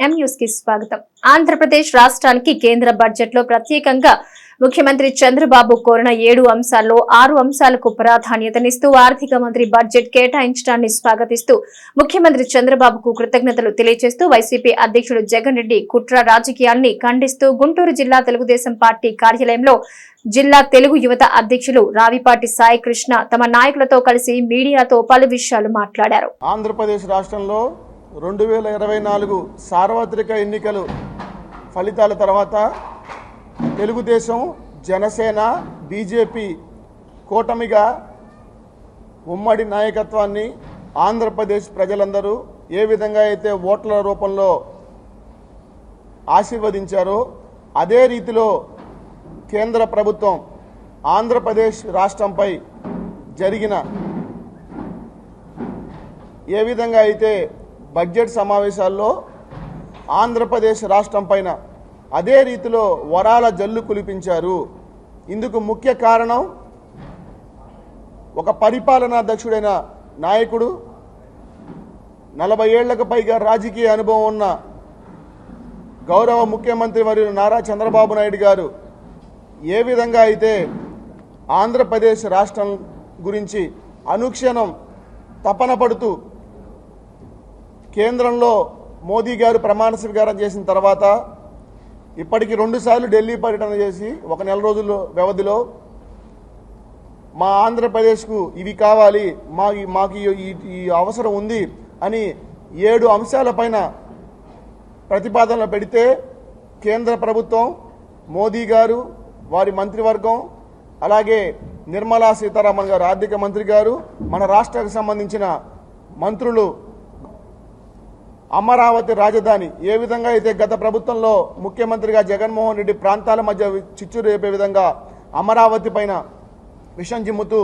ఎం న్యూస్కి స్వాగతం. ఆంధ్రప్రదేశ్ రాష్ట్రానికి కేంద్ర బడ్జెట్లో ప్రత్యేకంగా ముఖ్యమంత్రి చంద్రబాబు కోరిన ఏడు అంశాల్లో ఆరు అంశాలకు ప్రాధాన్యతనిస్తూ ఆర్థిక మంత్రి బడ్జెట్ కేటాయించడాన్ని స్వాగతిస్తూ ముఖ్యమంత్రి చంద్రబాబుకు కృతజ్ఞతలు తెలియజేస్తూ వైసీపీ అధ్యక్షుడు జగన్ రెడ్డి కుట్ర రాజకీయాల్ని ఖండిస్తూ గుంటూరు జిల్లా తెలుగుదేశం పార్టీ కార్యాలయంలో జిల్లా తెలుగు యువత అధ్యక్షులు రావిపాటి సాయి కృష్ణ తమ నాయకులతో కలిసి మీడియాతో పలు విషయాలు మాట్లాడారు. ఆంధ్రప్రదేశ్ రాష్ట్రంలో రెండు వేల ఇరవై నాలుగు సార్వత్రిక ఎన్నికలు ఫలితాల తర్వాత తెలుగుదేశం జనసేన బీజేపీ కూటమిగా ఉమ్మడి నాయకత్వాన్ని ఆంధ్రప్రదేశ్ ప్రజలందరూ ఏ విధంగా అయితే ఓట్ల రూపంలో ఆశీర్వదించారో అదే రీతిలో కేంద్ర ప్రభుత్వం ఆంధ్రప్రదేశ్ రాష్ట్రంపై జరిగిన ఏ విధంగా అయితే బడ్జెట్ సమావేశాల్లో ఆంధ్రప్రదేశ్ రాష్ట్రం పైన అదే రీతిలో వరాల జల్లు కులిపించారు ఇందుకు ముఖ్య కారణం ఒక పరిపాలనాధ్యక్షుడైన నాయకుడు నలభై ఏళ్ళకు పైగా రాజకీయ అనుభవం ఉన్న గౌరవ ముఖ్యమంత్రి వర్యులు నారా చంద్రబాబు నాయుడు గారు ఏ విధంగా అయితే ఆంధ్రప్రదేశ్ రాష్ట్రం గురించి అనుక్షణం తపన పడుతూ కేంద్రంలో మోదీ గారు ప్రమాణ స్వీకారం చేసిన తర్వాత ఇప్పటికి రెండుసార్లు ఢిల్లీ పర్యటన చేసి ఒక నెల రోజుల వ్యవధిలో మా ఆంధ్రప్రదేశ్కు ఇవి కావాలి మా మాకు ఈ- ఈ అవసరం ఉంది అని ఏడు అంశాలపైన ప్రతిపాదనలు పెడితే కేంద్ర ప్రభుత్వం మోదీ గారు వారి మంత్రివర్గం అలాగే నిర్మలా సీతారామన్ గారు ఆర్థిక మంత్రి గారు మన రాష్ట్రానికి సంబంధించిన మంత్రులు అమరావతి రాజధాని. ఏ విధంగా అయితే గత ప్రభుత్వంలో ముఖ్యమంత్రిగా జగన్మోహన్ రెడ్డి ప్రాంతాల మధ్య చిచ్చు రేపే విధంగా అమరావతి పైన విషం చిమ్ముతూ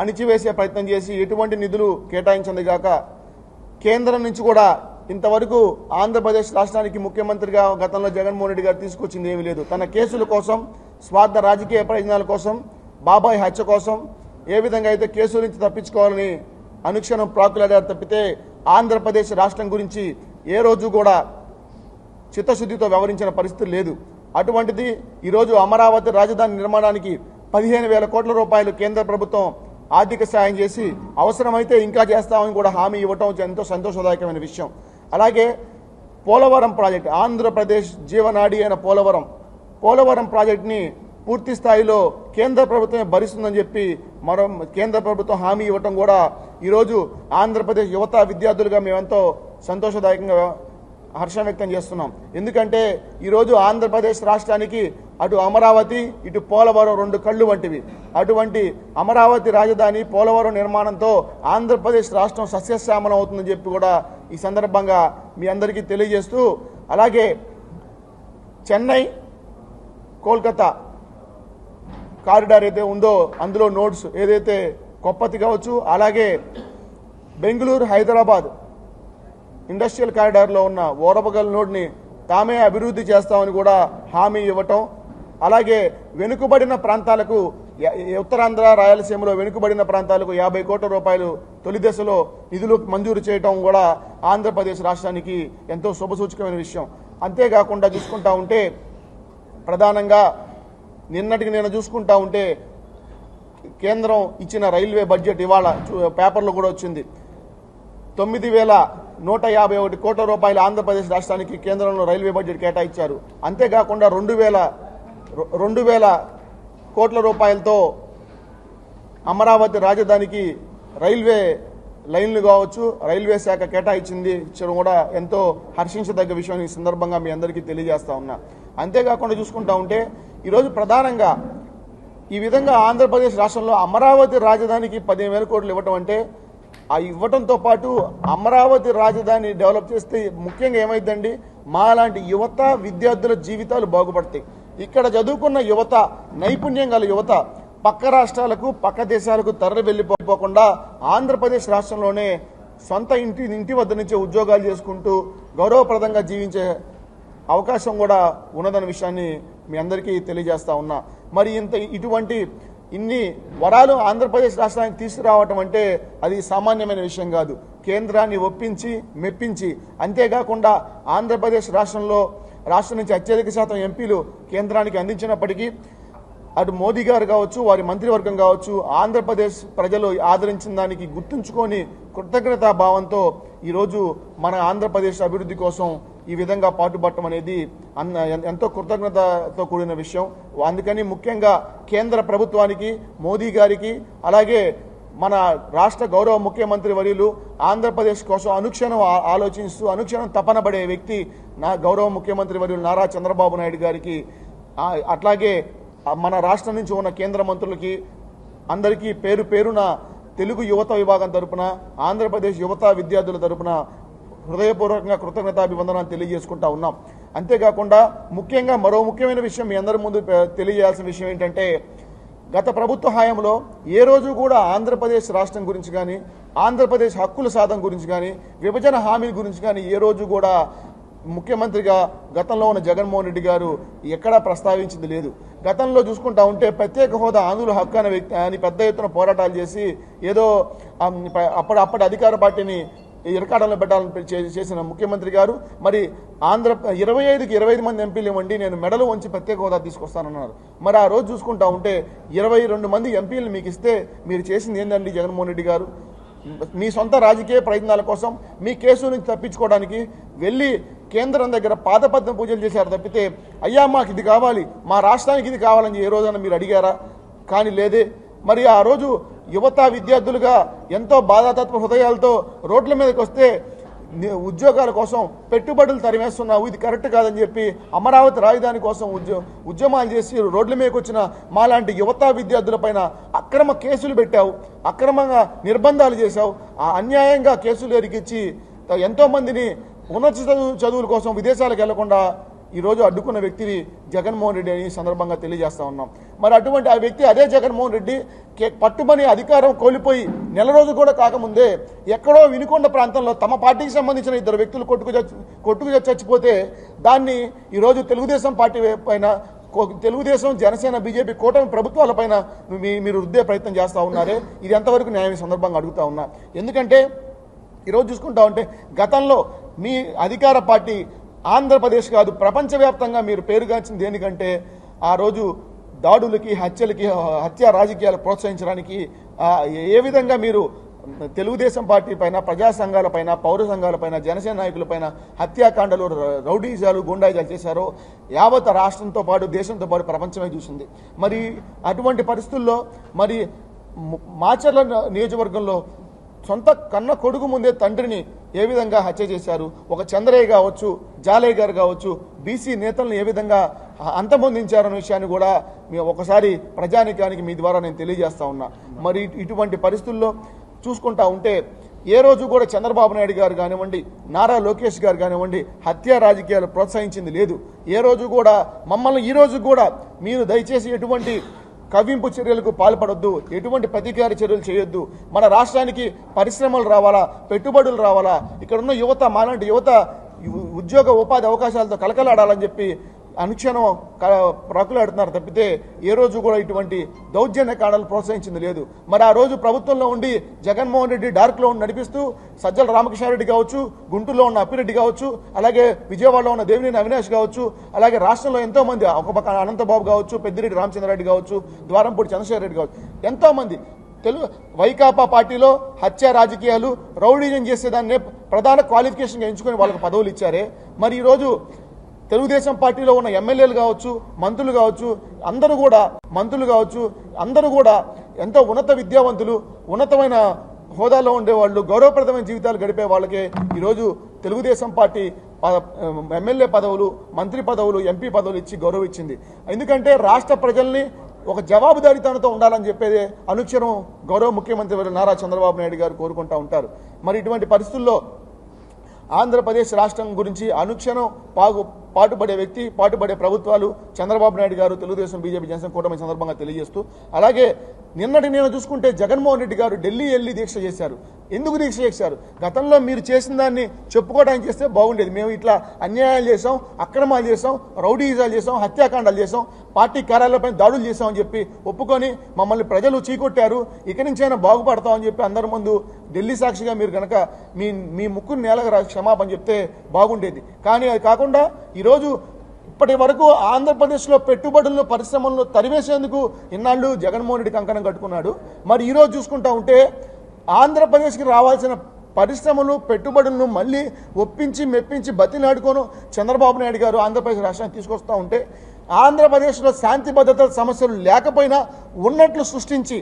అణిచివేసే ప్రయత్నం చేసి ఎటువంటి నిధులు కేటాయించింది గాక కేంద్రం నుంచి కూడా ఇంతవరకు ఆంధ్రప్రదేశ్ రాష్ట్రానికి ముఖ్యమంత్రిగా గతంలో జగన్మోహన్ రెడ్డి గారు తీసుకొచ్చింది ఏమీ లేదు. తన కేసుల కోసం స్వార్థ రాజకీయ ప్రయోజనాల కోసం బాబాయ్ హత్య కోసం ఏ విధంగా అయితే కేసుల నుంచి తప్పించుకోవాలని అనుక్షణం ప్రాకులాడారు తప్పితే ఆంధ్రప్రదేశ్ రాష్ట్రం గురించి ఏ రోజు కూడా చిత్తశుద్ధితో వ్యవహరించిన పరిస్థితి లేదు. అటువంటిది ఈరోజు అమరావతి రాజధాని నిర్మాణానికి పదిహేను వేల కోట్ల రూపాయలు కేంద్ర ప్రభుత్వం ఆర్థిక సాయం చేసి అవసరమైతే ఇంకా చేస్తామని కూడా హామీ ఇవ్వటం ఎంతో సంతోషదాయకమైన విషయం. అలాగే పోలవరం ప్రాజెక్ట్ ఆంధ్రప్రదేశ్ జీవనాడి అయిన పోలవరం. పోలవరం ప్రాజెక్టుని పూర్తి స్థాయిలో కేంద్ర ప్రభుత్వమే భరిస్తుందని చెప్పి మరో కేంద్ర ప్రభుత్వం హామీ ఇవ్వటం కూడా ఈరోజు ఆంధ్రప్రదేశ్ యువత విద్యార్థులుగా మేమెంతో సంతోషదాయకంగా హర్షం వ్యక్తం చేస్తున్నాం. ఎందుకంటే ఈరోజు ఆంధ్రప్రదేశ్ రాష్ట్రానికి అటు అమరావతి ఇటు పోలవరం రెండు కళ్ళు వంటివి. అటువంటి అమరావతి రాజధాని పోలవరం నిర్మాణంతో ఆంధ్రప్రదేశ్ రాష్ట్రం సస్యశ్యామలం అవుతుందని చెప్పి కూడా ఈ సందర్భంగా మీ అందరికీ తెలియజేస్తూ అలాగే చెన్నై కోల్కతా కారిడార్ అయితే ఉందో అందులో నోట్స్ ఏదైతే కొప్పతి కావచ్చు అలాగే బెంగళూరు హైదరాబాద్ ఇండస్ట్రియల్ కారిడార్లో ఉన్న ఓరపగల్ నోడ్ని తామే అభివృద్ధి చేస్తామని కూడా హామీ ఇవ్వటం అలాగే వెనుకబడిన ప్రాంతాలకు ఉత్తరాంధ్ర రాయలసీమలో వెనుకబడిన ప్రాంతాలకు యాభై కోట్ల రూపాయలు తొలి దశలో నిధులు మంజూరు చేయటం కూడా ఆంధ్రప్రదేశ్ రాష్ట్రానికి ఎంతో శుభసూచకమైన విషయం. అంతేకాకుండా చూసుకుంటా ఉంటే ప్రధానంగా నిన్నటికి నేను చూసుకుంటా ఉంటే కేంద్రం ఇచ్చిన రైల్వే బడ్జెట్ ఇవాళ చూ- పేపర్లో కూడా వచ్చింది. తొమ్మిది వేల నూట యాభై ఒకటి కోట్ల రూపాయలు ఆంధ్రప్రదేశ్ రాష్ట్రానికి కేంద్రంలో రైల్వే బడ్జెట్ కేటాయించారు. అంతేకాకుండా రెండు వేల రొ- రెండు వేల కోట్ల రూపాయలతో అమరావతి రాజధానికి రైల్వే లైన్లు కావచ్చు రైల్వే శాఖ కేటాయించింది ఇచ్చడం కూడా ఎంతో హర్షించదగ్గ విషయం ఈ సందర్భంగా మీ అందరికీ తెలియజేస్తా ఉన్నా. అంతేకాకుండా చూసుకుంటా ఉంటే ఈరోజు ప్రధానంగా ఈ విధంగా ఆంధ్రప్రదేశ్ రాష్ట్రంలో అమరావతి రాజధానికి పదిహేను వేల కోట్లు ఇవ్వటం అంటే ఆ ఇవ్వటంతో పాటు అమరావతి రాజధాని డెవలప్ చేస్తే ముఖ్యంగా ఏమైందండి? మాలాంటి యువత విద్యార్థుల జీవితాలు బాగుపడతాయి. ఇక్కడ చదువుకున్న యువత నైపుణ్యం గల యువత పక్క రాష్ట్రాలకు పక్క దేశాలకు తరలి వెళ్ళిపోకుండా ఆంధ్రప్రదేశ్ రాష్ట్రంలోనే సొంత ఇంటి ఇంటి వద్ద నుంచే ఉద్యోగాలు చేసుకుంటూ గౌరవప్రదంగా జీవించే అవకాశం కూడా ఉన్నదన్న విషయాన్ని మీ అందరికీ తెలియజేస్తా ఉన్నా. మరి ఇంత ఇటువంటి ఇన్ని వరాలు ఆంధ్రప్రదేశ్ రాష్ట్రానికి తీసుకురావటం అంటే అది సామాన్యమైన విషయం కాదు. కేంద్రాన్ని ఒప్పించి మెప్పించి అంతేకాకుండా ఆంధ్రప్రదేశ్ రాష్ట్రంలో రాష్ట్రం నుంచి అత్యధిక శాతం ఎంపీలు కేంద్రానికి అందించినప్పటికీ అటు మోదీ గారు కావచ్చు వారి మంత్రివర్గం కావచ్చు ఆంధ్రప్రదేశ్ ప్రజలు ఆదరించిన దానికి గుర్తుంచుకొని కృతజ్ఞతా భావంతో ఈరోజు మన ఆంధ్రప్రదేశ్ అభివృద్ధి కోసం ఈ విధంగా పాటుపడటం అనేది ఎంతో కృతజ్ఞతతో కూడిన విషయం. అందుకని ముఖ్యంగా కేంద్ర ప్రభుత్వానికి మోదీ గారికి అలాగే మన రాష్ట్ర గౌరవ ముఖ్యమంత్రి వర్యులు ఆంధ్రప్రదేశ్ కోసం అనుక్షణం ఆలోచిస్తూ అనుక్షణం తపనబడే వ్యక్తి నా గౌరవ ముఖ్యమంత్రి వర్యులు నారా చంద్రబాబు నాయుడు గారికి అట్లాగే మన రాష్ట్రం నుంచి ఉన్న కేంద్ర మంత్రులకి అందరికీ పేరు పేరున తెలుగు యువత విభాగం తరపున ఆంధ్రప్రదేశ్ యువత విద్యార్థుల తరపున హృదయపూర్వకంగా కృతజ్ఞతాభివందనాలు తెలియజేసుకుంటా ఉన్నాం. అంతేకాకుండా ముఖ్యంగా మరో ముఖ్యమైన విషయం మీ అందరి ముందు తెలియజేయాల్సిన విషయం ఏంటంటే గత ప్రభుత్వ హయాంలో ఏ రోజు కూడా ఆంధ్రప్రదేశ్ రాష్ట్రం గురించి కానీ ఆంధ్రప్రదేశ్ హక్కుల సాధన గురించి కానీ విభజన హామీల గురించి కానీ ఏ రోజు కూడా ముఖ్యమంత్రిగా గతంలో ఉన్న జగన్మోహన్ రెడ్డి గారు ఎక్కడా ప్రస్తావించింది లేదు. గతంలో చూసుకుంటా ఉంటే ప్రత్యేక హోదా ఆంధ్రుల హక్కు అనే వ్యక్తి అని పెద్ద ఎత్తున పోరాటాలు చేసి ఏదో అప్పటి అప్పటి అధికార పార్టీని ఇరకాడంలో పెట్టాలని చే- చేసిన ముఖ్యమంత్రి గారు మరి ఆంధ్ర ఇరవై ఐదుకి ఇరవై ఐదు మంది ఎంపీలు ఇవ్వండి నేను మెడలు వంచి ప్రత్యేక హోదా తీసుకొస్తానన్నారు. మరి ఆ రోజు చూసుకుంటా ఉంటే ఇరవై రెండు మంది ఎంపీలు మీకు ఇస్తే మీరు చేసింది ఏందండి జగన్మోహన్ రెడ్డి గారు? మీ సొంత రాజకీయ ప్రయత్నాల కోసం మీ కేసు నుంచి తప్పించుకోవడానికి వెళ్ళి కేంద్రం దగ్గర పాదపద్మ పూజలు చేశారు తప్పితే అయ్యా మాకు ఇది కావాలి మా రాష్ట్రానికి ఇది కావాలని ఏ రోజైనా మీరు అడిగారా? కానీ లేదే. మరి ఆ రోజు యువత విద్యార్థులుగా ఎంతో బాధాతత్వ హృదయాలతో రోడ్ల మీదకి వస్తే ఉద్యోగాల కోసం పెట్టుబడులు తరిమేస్తున్నావు ఇది కరెక్ట్ కాదని చెప్పి అమరావతి రాజధాని కోసం ఉద్యో ఉద్యమాలు చేసి రోడ్ల మీదకి వచ్చిన మాలాంటి యువత విద్యార్థులపైన అక్రమ కేసులు పెట్టావు అక్రమంగా నిర్బంధాలు చేశావు ఆ అన్యాయంగా కేసులు ఎరికిచ్చి ఎంతోమందిని ఉన్నత చదువు చదువుల కోసం విదేశాలకు వెళ్ళకుండా ఈరోజు అడ్డుకున్న వ్యక్తిని జగన్మోహన్ రెడ్డి అని సందర్భంగా తెలియజేస్తా ఉన్నాం. మరి అటువంటి ఆ వ్యక్తి అదే జగన్మోహన్ రెడ్డి పట్టుమని అధికారం కోల్పోయి నెల రోజు కూడా కాకముందే ఎక్కడో వినుకొండ ప్రాంతంలో తమ పార్టీకి సంబంధించిన ఇద్దరు వ్యక్తులు కొట్టుకు కొట్టుకు చచ్చిపోతే దాన్ని ఈరోజు తెలుగుదేశం పార్టీ పైన తెలుగుదేశం జనసేన బీజేపీ కూటమి ప్రభుత్వాల పైన మీ మీరు రుద్దే ప్రయత్నం చేస్తూ ఉన్నారే. ఇది ఎంతవరకు న్యాయం సందర్భంగా అడుగుతా ఉన్నా. ఎందుకంటే ఈరోజు చూసుకుంటా ఉంటే గతంలో మీ అధికార పార్టీ ఆంధ్రప్రదేశ్ కాదు ప్రపంచవ్యాప్తంగా మీరు పేరుగాంచింది దేనికంటే ఆ రోజు దాడులకి హత్యలకి హత్య రాజకీయాలు ప్రోత్సహించడానికి ఏ విధంగా మీరు తెలుగుదేశం పార్టీ పైన ప్రజా సంఘాల పైన పౌర సంఘాల పైన జనసేన నాయకులపైన హత్యాకాండలు ర- రౌడీజాలు గుండాయిజాలు చేశారో యావత్ రాష్ట్రంతో పాటు దేశంతో పాటు ప్రపంచమే చూసింది. మరి అటువంటి పరిస్థితుల్లో మరి మాచర్ల నియోజకవర్గంలో సొంత కన్న కొడుకు ముందే తండ్రిని ఏ విధంగా హత్య చేశారు? ఒక చంద్రయ్య కావచ్చు జాలయ్య గారు కావచ్చు బీసీ నేతలను ఏ విధంగా అంతమొందించారన్న విషయాన్ని కూడా మీ ఒకసారి ప్రజానికానికి మీ ద్వారా నేను తెలియజేస్తా ఉన్నా. మరి ఇటువంటి పరిస్థితుల్లో చూసుకుంటా ఉంటే ఏ రోజు కూడా చంద్రబాబు నాయుడు గారు కానివ్వండి నారా లోకేష్ గారు కానివ్వండి హత్య రాజకీయాలు ప్రోత్సహించింది లేదు. ఏ రోజు కూడా మమ్మల్ని ఈ రోజు కూడా మీరు దయచేసి ఎటువంటి కవ్వింపు చర్యలకు పాల్పడొద్దు. ఎటువంటి ప్రతీకార చర్యలు చేయొద్దు. మన రాష్ట్రానికి పరిశ్రమలు రావాలా? పెట్టుబడులు రావాలా? ఇక్కడ ఉన్న యువత మాలాంటి యువత ఉద్యోగ ఉపాధి అవకాశాలతో కలకలాడాలని చెప్పి అనుక్షణం క- ప్రకులాడుతున్నారు తప్పితే ఏ రోజు కూడా ఇటువంటి దౌర్జన్య కాండాలు ప్రోత్సహించింది లేదు. మరి ఆ రోజు ప్రభుత్వంలో ఉండి జగన్మోహన్ రెడ్డి డార్క్లో ఉండి నడిపిస్తూ సజ్జల రామకృష్ణారెడ్డి కావచ్చు గుంటూరులో ఉన్న అప్పిరెడ్డి కావచ్చు అలాగే విజయవాడలో ఉన్న దేవినేని అవినాష్ కావచ్చు అలాగే రాష్ట్రంలో ఎంతోమంది ఒక పక్క అనంతబాబు కావచ్చు పెద్దిరెడ్డి రామచంద్రారెడ్డి కావచ్చు ద్వారంపూడి చంద్రశేఖర రెడ్డి కావచ్చు ఎంతోమంది తెలుగు వైకాపా పార్టీలో హత్య రాజకీయాలు రౌడీజం చేసేదాన్నే ప్రధాన క్వాలిఫికేషన్గా ఎంచుకొని వాళ్ళకి పదవులు ఇచ్చారే. మరి ఈరోజు తెలుగుదేశం పార్టీలో ఉన్న ఎమ్మెల్యేలు కావచ్చు మంత్రులు కావచ్చు అందరూ కూడా మంత్రులు కావచ్చు అందరూ కూడా ఎంతో ఉన్నత విద్యావంతులు ఉన్నతమైన హోదాలో ఉండేవాళ్ళు గౌరవప్రదమైన జీవితాలు గడిపే వాళ్ళకే ఈరోజు తెలుగుదేశం పార్టీ ఎమ్మెల్యే పదవులు మంత్రి పదవులు ఎంపీ పదవులు ఇచ్చి గౌరవించింది. ఎందుకంటే రాష్ట్ర ప్రజల్ని ఒక జవాబుదారీతనంతో ఉండాలని చెప్పేదే అనుక్షణం గౌరవ ముఖ్యమంత్రి నారా చంద్రబాబు నాయుడు గారు కోరుకుంటూ ఉంటారు. మరి ఇటువంటి పరిస్థితుల్లో ఆంధ్రప్రదేశ్ రాష్ట్రం గురించి అనుక్షణం పాగు పాటుపడే వ్యక్తి పాటుపడే ప్రభుత్వాలు చంద్రబాబు నాయుడు గారు తెలుగుదేశం బీజేపీ జనసేన కూటమి సందర్భంగా తెలియజేస్తూ అలాగే నిన్నటి నేను చూసుకుంటే జగన్మోహన్ రెడ్డి గారు ఢిల్లీ వెళ్ళి దీక్ష చేశారు. ఎందుకు దీక్ష చేశారు? గతంలో మీరు చేసిన దాన్ని చెప్పుకోవడానికి చేస్తే బాగుండేది. మేము ఇట్లా అన్యాయాలు చేసాం అక్రమాలు చేసాం రౌడీజాలు చేసాం హత్యాకాండాలు చేసాం పార్టీ కార్యాలయపై దాడులు చేసామని చెప్పి ఒప్పుకొని మమ్మల్ని ప్రజలు చీకొట్టారు. ఇక నుంచైనా బాగుపడతామని చెప్పి అందరి ముందు ఢిల్లీ సాక్షిగా మీరు కనుక మీ మీ ముక్కు నేలకు క్షమాపణ చెప్తే బాగుండేది. కానీ అది కాకుండా ఈరోజు ఇప్పటి వరకు ఆంధ్రప్రదేశ్లో పెట్టుబడులను పరిశ్రమలను తరివేసేందుకు ఇన్నాళ్ళు జగన్మోహన్ రెడ్డి కంకణం కట్టుకున్నాడు. మరి ఈరోజు చూసుకుంటా ఉంటే ఆంధ్రప్రదేశ్కి రావాల్సిన పరిశ్రమలు పెట్టుబడులను మళ్ళీ ఒప్పించి మెప్పించి బతిలాడుకోను చంద్రబాబు నాయుడు గారు ఆంధ్రప్రదేశ్ రాష్ట్రానికి తీసుకొస్తూ ఉంటే ఆంధ్రప్రదేశ్లో శాంతి భద్రతల సమస్యలు లేకపోయినా ఉన్నట్లు సృష్టించి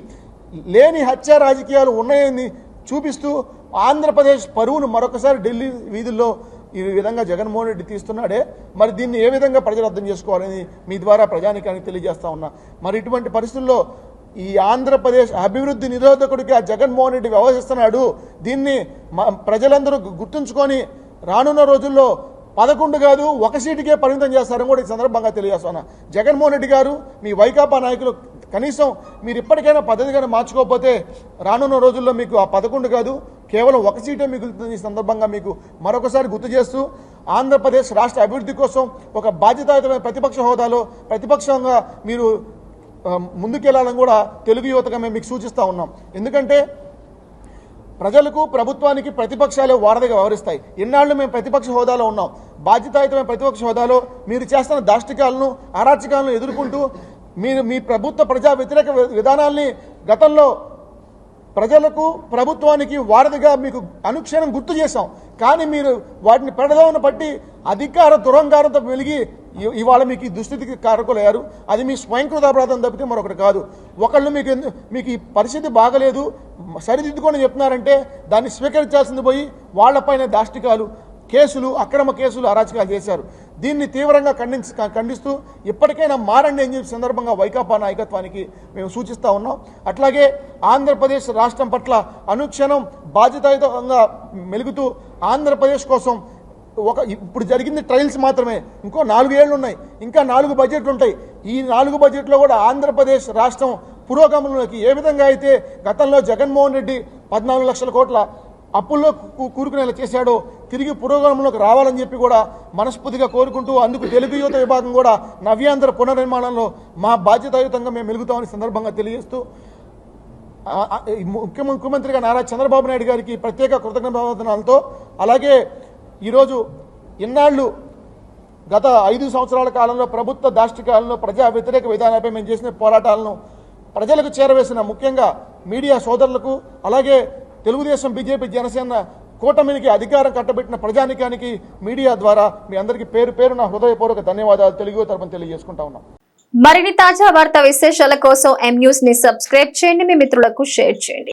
లేని హత్య రాజకీయాలు ఉన్నాయని చూపిస్తూ ఆంధ్రప్రదేశ్ పరువును మరొకసారి ఢిల్లీ వీధుల్లో ఈ విధంగా జగన్మోహన్ రెడ్డి తీస్తున్నాడే మరి దీన్ని ఏ విధంగా ప్రజలు అర్థం చేసుకోవాలని మీ ద్వారా ప్రజానికానికి తెలియజేస్తా ఉన్నా. మరి ఇటువంటి పరిస్థితుల్లో ఈ ఆంధ్రప్రదేశ్ అభివృద్ధి నిరోధకుడిగా జగన్మోహన్ రెడ్డి వ్యవహరిస్తున్నాడు. దీన్ని మ- ప్రజలందరూ గుర్తుంచుకొని రానున్న రోజుల్లో పదకొండు కాదు ఒక సీటుకే పరిమితం చేస్తారని కూడా ఈ సందర్భంగా తెలియజేస్తున్నా జగన్మోహన్ రెడ్డి గారు మీ వైకాపా నాయకులు కనీసం మీరు ఇప్పటికైనా పద్ధతిగానే మార్చుకోకపోతే రానున్న రోజుల్లో మీకు ఆ పదకొండు కాదు కేవలం ఒక సీటే మిగులుతుంది ఈ సందర్భంగా మీకు మరొకసారి గుర్తు చేస్తూ ఆంధ్రప్రదేశ్ రాష్ట్ర అభివృద్ధి కోసం ఒక బాధ్యతాయుతమైన ప్రతిపక్ష హోదాలో ప్రతిపక్షంగా మీరు ముందుకెళ్ళాలని కూడా తెలుగు యువతగా మేము మీకు సూచిస్తూ ఉన్నాం. ఎందుకంటే ప్రజలకు ప్రభుత్వానికి ప్రతిపక్షాలే వారధిగా వ్యవహరిస్తాయి. ఇన్నాళ్ళు మేము ప్రతిపక్ష హోదాలో ఉన్నాం. బాధ్యతాయుతమైన ప్రతిపక్ష హోదాలో మీరు చేస్తున్న దాష్టికాలను అరాచకాలను ఎదుర్కొంటూ మీరు మీ ప్రభుత్వ ప్రజా వ్యతిరేక విధానాల్ని గతంలో ప్రజలకు ప్రభుత్వానికి వారధిగా మీకు అనుక్షణం గుర్తు చేశాం. కానీ మీరు వాటిని పెడదామని పట్టి అధికార దురంగారంతో వెలిగి ఇవాళ మీకు ఈ దుస్థితికి కారకులయ్యారు. అది మీ స్వయంకృత అపరాధం తప్పితే మరొకటి కాదు. ఒకళ్ళు మీకు మీకు ఈ పరిస్థితి బాగలేదు సరిదిద్దుకొని చెప్తున్నారంటే దాన్ని స్వీకరించాల్సింది పోయి వాళ్ళపైన దాష్టికాలు కేసులు అక్రమ కేసులు అరాచకాలు చేశారు. దీన్ని తీవ్రంగా ఖండించి ఖండిస్తూ ఇప్పటికైనా మారండి అని చెప్పి సందర్భంగా వైకాపా నాయకత్వానికి మేము సూచిస్తూ ఉన్నాం. అట్లాగే ఆంధ్రప్రదేశ్ రాష్ట్రం పట్ల అనుక్షణం బాధ్యతాయుతంగా మెలుగుతూ ఆంధ్రప్రదేశ్ కోసం ఒక ఇప్పుడు జరిగింది ట్రయల్స్ మాత్రమే. ఇంకో నాలుగు ఏళ్ళు ఉన్నాయి ఇంకా నాలుగు బడ్జెట్లు ఉంటాయి. ఈ నాలుగు బడ్జెట్లో కూడా ఆంధ్రప్రదేశ్ రాష్ట్రం పురోగమనంలోకి ఏ విధంగా అయితే గతంలో జగన్మోహన్ రెడ్డి పద్నాలుగు లక్షల కోట్ల అప్పుల్లో కూరుకునేలా చేశాడో తిరిగి పురోగమనంలోకి రావాలని చెప్పి కూడా మనస్ఫూర్తిగా కోరుకుంటూ అందుకు తెలుగు యువత విభాగం కూడా నవ్యాంధ్ర పునర్నిర్మాణంలో మా బాధ్యతాయుతంగా మేము మెలుగుతామని సందర్భంగా తెలియజేస్తూ ముఖ్య ముఖ్యమంత్రిగా నారా చంద్రబాబు నాయుడు గారికి ప్రత్యేక కృతజ్ఞతలతో అలాగే ఈరోజు ఇన్నాళ్ళు గత ఐదు సంవత్సరాల కాలంలో ప్రభుత్వ దాష్టికాలంలో ప్రజా వ్యతిరేక విధానాలపై మేము చేసిన పోరాటాలను ప్రజలకు చేరవేసిన ముఖ్యంగా మీడియా సోదరులకు అలాగే తెలుగుదేశం బీజేపీ జనసేన కూటమికి అధికారం కట్టబెట్టిన ప్రజానికానికి మీడియా ద్వారా మీ అందరికీ పేరు పేరు నా హృదయపూర్వక ధన్యవాదాలు తెలుగు తరపున తెలియజేసుకుంటా ఉన్నాం. మరిన్ని తాజా వార్తా విశేషాల కోసం ఎం న్యూస్ని సబ్స్క్రైబ్ చేయండి. మీ మిత్రులకు షేర్ చేయండి.